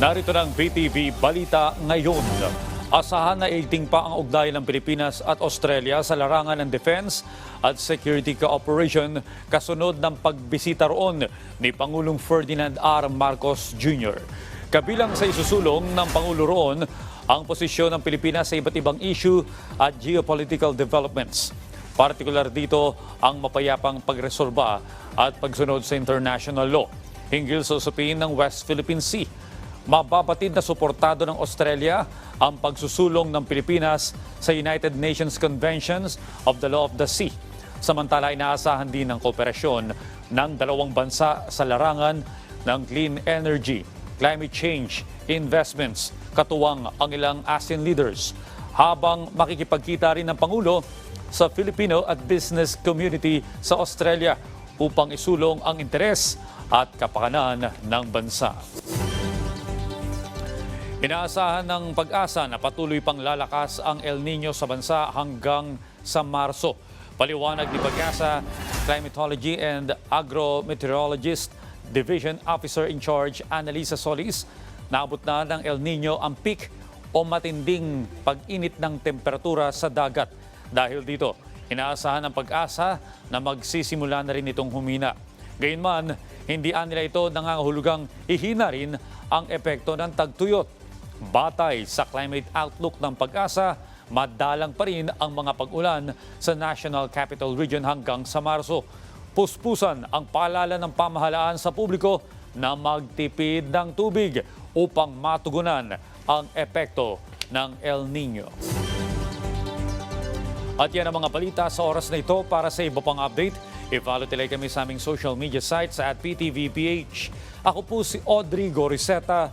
Narito ng BTV Balita ngayon. Asahan na igting pa ang ugnayan ng Pilipinas at Australia sa larangan ng defense at security cooperation kasunod ng pagbisita roon ni Pangulong Ferdinand R. Marcos Jr. Kabilang sa isusulong ng Pangulo roon ang posisyon ng Pilipinas sa iba't ibang issue at geopolitical developments. Partikular dito ang mapayapang pagresolba at pagsunod sa international law hinggil sa usapin ng West Philippine Sea. Mababatid na suportado ng Australia ang pagsusulong ng Pilipinas sa United Nations Conventions of the Law of the Sea. Samantala, inaasahan din ng kooperasyon ng dalawang bansa sa larangan ng clean energy, climate change, investments, katuwang ang ilang ASEAN leaders. Habang makikipagkita rin ng Pangulo sa Filipino at business community sa Australia upang isulong ang interes at kapakanan ng bansa. Inaasahan ng pag-asa na patuloy pang lalakas ang El Nino sa bansa hanggang sa Marso. Paliwanag ni Pag-asa, Climatology and Agrometeorologist Division Officer in Charge Annalisa Solis, naabot na ng El Nino ang peak o matinding pag-init ng temperatura sa dagat. Dahil dito, inaasahan ng pag-asa na magsisimula na rin itong humina. Gayunman, hindi nila ito nangangahulugang ihina rin ang epekto ng tagtuyot. Batay sa climate outlook ng pag-asa, madalang pa rin ang mga pag-ulan sa National Capital Region hanggang sa Marso. Puspusan ang paalala ng pamahalaan sa publiko na magtipid ng tubig upang matugunan ang epekto ng El Nino. At yan ang mga balita sa oras na ito para sa iba pang update. I-follow tilay kami sa aming social media sites at PTVPH. Ako po si Audrey Goriseta